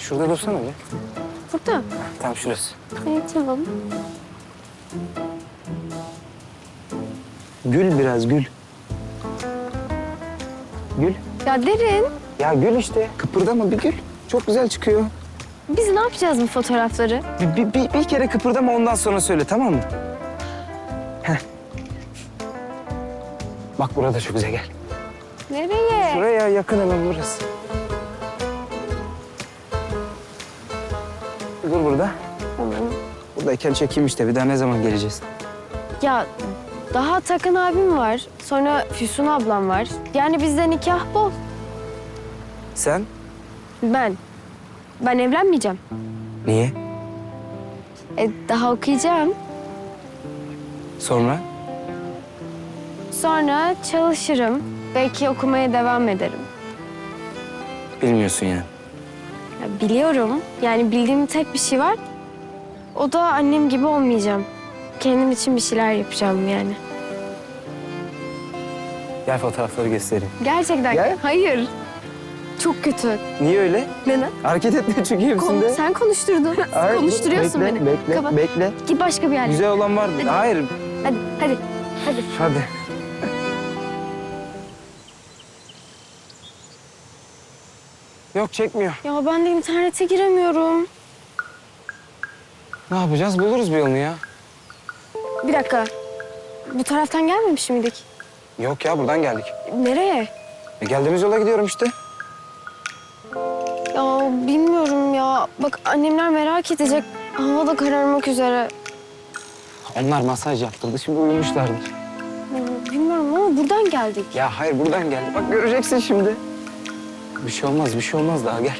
Şurada dursana bir. Burada. Tam şurası. Evet tamam. Gül biraz gül. Gül. Ya Derin Ya gül işte. Kıpırdama bir gül. Çok güzel çıkıyor. biz ne yapacağız bu fotoğrafları? Bir, bir, bir, bir kere kıpırdama ondan sonra söyle tamam mı? Heh. Bak burada çok güzel gel. Nereye? Şuraya yakın hemen burası. Dur burada. Tamam. Buradayken çekeyim işte. Bir daha ne zaman geleceğiz? Ya daha Takın abim var. Sonra Füsun ablam var. Yani bizde nikah bol. Sen? Ben. Ben evlenmeyeceğim. Niye? E, daha okuyacağım. Sonra? Sonra çalışırım. Belki okumaya devam ederim. Bilmiyorsun yani. Ya biliyorum. Yani bildiğim tek bir şey var. O da annem gibi olmayacağım. Kendim için bir şeyler yapacağım yani. Gel fotoğrafları göstereyim. Gerçekten. Gel. Hayır. Çok kötü. Niye öyle? Neden? Hareket etme çünkü Kon- hepsinde. sen konuşturdun. Hayır, Konuşturuyorsun bekle, beni. Bekle, Kapat. bekle. Git başka bir yere. Güzel olan var. Hadi. Hayır. Hadi, hadi, hadi. Hadi. Yok çekmiyor. Ya ben de internete giremiyorum. Ne yapacağız? Buluruz bir yolunu ya. Bir dakika. Bu taraftan gelmemiş miydik? Yok ya buradan geldik. Nereye? E, geldiğimiz yola gidiyorum işte. Ya bilmiyorum ya. Bak annemler merak edecek. Hava da kararmak üzere. Onlar masaj yaptırdı. Şimdi uyumuşlardır. Ya, Bilmiyorum ama buradan geldik. Ya hayır buradan geldi. Bak göreceksin şimdi. Bir şey olmaz, bir şey olmaz daha gel.